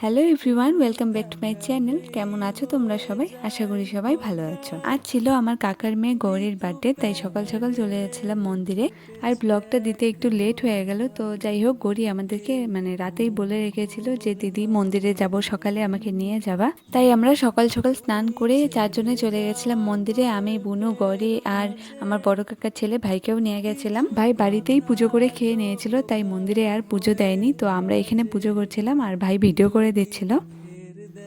Hello everyone welcome back to my channel কেমন আছো তোমরা সবাই? আশা করি সবাই ভালো আছো। আজ ছিল আমার কাকার মেয়ে গৌরীর বার্থডে তাই সকাল সকাল চলে যাচ্ছিলাম মন্দিরে। আর ব্লগটা দিতে একটু লেট হয়ে গেল, তো যাই হোক, গৌরী আমাদেরকে মানে রাতেই বলে রেখেছিল যে, দিদি, মন্দিরে যাব, সকালে আমাকে নিয়ে যাবা। তাই আমরা সকাল সকাল স্নান করে চারজনে চলে গেছিলাম মন্দিরে। আমি, বুনু, গৌরী আর আমার বড় কাকার ছেলে ভাইকেও নিয়ে গেছিলাম। ভাই বাড়িতেই পুজো করে খেয়ে নিয়েছিল, তাই মন্দিরে আর পুজো দেয়নি। তো আমরা এখানে পুজো করছিলাম আর ভাই ভিডিও করে দিচ্ছিল।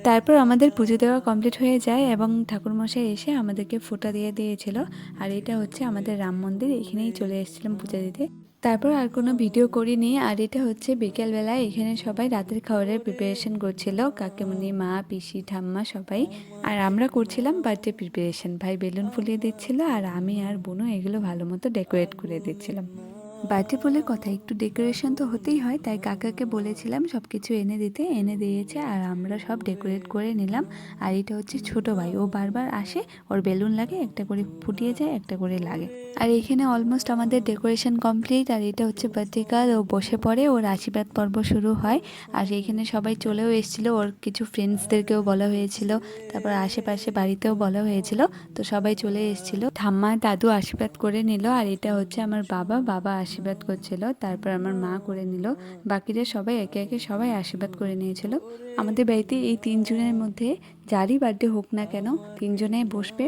তারপর আমাদের পুজো দেওয়া কমপ্লিট হয়ে যায় এবং ঠাকুরমশাই এসে আমাদেরকে ফোটা দিয়ে দিয়েছিল। আর এটা হচ্ছে আমাদের রাম মন্দির, এখানেই চলে এসেছিলাম পূজা দিতে। তারপর আর কোনো ভিডিও করিনি। আর এটা হচ্ছে বিকেলবেলায় এখানে সবাই রাতের খাবারের প্রিপারেশন করছিল। কাকিমণি, মা, পিসি, ঠাম্মা সবাই। আর আমরা করছিলাম বার্থডে প্রিপারেশন ভাই বেলুন ফুলিয়ে দিচ্ছিল আর আমি আর বোনও এগুলো ভালো মতো ডেকোরেট করে দিচ্ছিলাম। বার্থডে বলে কথা, একটু ডেকোরেশন তো হতেই হয়, তাই কাকাকে বলেছিলাম সব কিছু এনে দিতে, এনে দিয়েছে আর আমরা সব ডেকোরেট করে নিলাম। আর এটা হচ্ছে ছোট ভাই, ও বারবার আসে, ওর বেলুন লাগে, একটা করে ফুটিয়ে যায়, একটা করে লাগে। আর এখানে অলমোস্ট আমাদের ডেকোরেশন কমপ্লিট আর এটা হচ্ছে বার্থডে ও বসে পড়ে, ওর আশীর্বাদ পর্ব শুরু হয়। আর এখানে সবাই চলেও এসেছিল, ওর কিছু ফ্রেন্ডসদেরকেও বলা হয়েছিল, তারপর আশেপাশে বাড়িতেও বলা হয়েছিল, তো সবাই চলে এসেছিল। ঠাম্মা দাদু আশীর্বাদ করে নিল, আর এটা হচ্ছে আমার বাবা বাবা আশীর্বাদ করছিল, তারপর আমার মা করে নিল। বাকিরা সবাই একে একে সবাই আশীর্বাদ করে নিয়েছিল। আমাদের বাড়িতে এই তিনজনের মধ্যে যারই বার্থডে হোক না কেন, তিনজনে বসবে।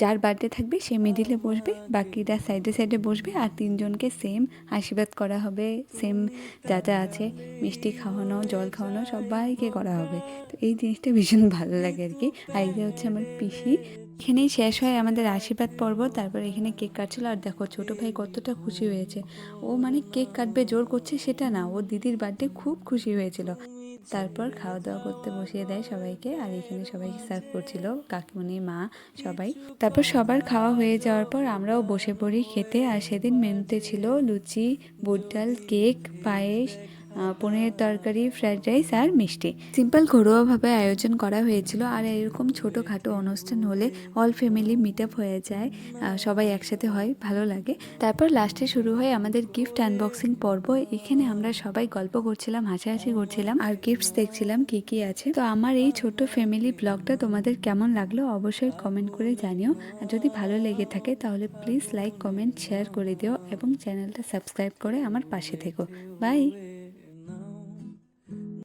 যার বার্থডে থাকবে সে মিডিলে বসবে, বাকিরা সাইডে সাইডে বসবে আর তিনজনকে সেম আশীর্বাদ করা হবে। সেম যা যা আছে, মিষ্টি খাওয়ানো, জল খাওয়ানো, সবাইকে করা হবে। তো এই জিনিসটা ভীষণ ভালো লাগে আর কি। আর এটা হচ্ছে আমার পিসি। এখানেই শেষ হয় আমাদের আশীর্বাদ পর্ব। তারপর এখানে কেক কাটছিল। আর দেখো, ছোট ভাই কতটা খুশি হয়েছে। ও মানে কেক কাটবে, জোর করছে সেটা না। ও দিদির বার্থডে খুব খুশি হয়েছিল। তারপর খাওয়া দাওয়া করতে বসিয়ে দেয় সবাইকে। আর এখানে সবাইকে সার্ভ করছিল কাকিমণি, মা, সবাই। তারপর সবার খাওয়া হয়ে যাওয়ার পর আমরাও বসে পড়ি খেতে। আর সেদিন মেনুতে ছিল লুচি, বুট ডাল, কেক, পায়েস পনিরের তরকারি, ফ্রাইড রাইস আর মিষ্টি। সিম্পল ঘরোয়াভাবে আয়োজন করা হয়েছিল আর এরকম ছোটোখাটো অনুষ্ঠান হলে অল ফ্যামিলি মিট আপ হয়ে যায় সবাই একসাথে হয়, ভালো লাগে। তারপর লাস্টে শুরু হয় আমাদের গিফট আনবক্সিং পর্ব। এখানে আমরা সবাই গল্প করছিলাম, হাসাহাসি করছিলাম আর গিফটস দেখছিলাম কি কি আছে। তো আমার এই ছোট ফ্যামিলি ব্লগটা তোমাদের কেমন লাগল অবশ্যই কমেন্ট করে জানিও। আর যদি ভালো লেগে থাকে তাহলে প্লিজ লাইক, কমেন্ট, শেয়ার করে দিও এবং চ্যানেলটা সাবস্ক্রাইব করে আমার পাশে থেকো। বাই!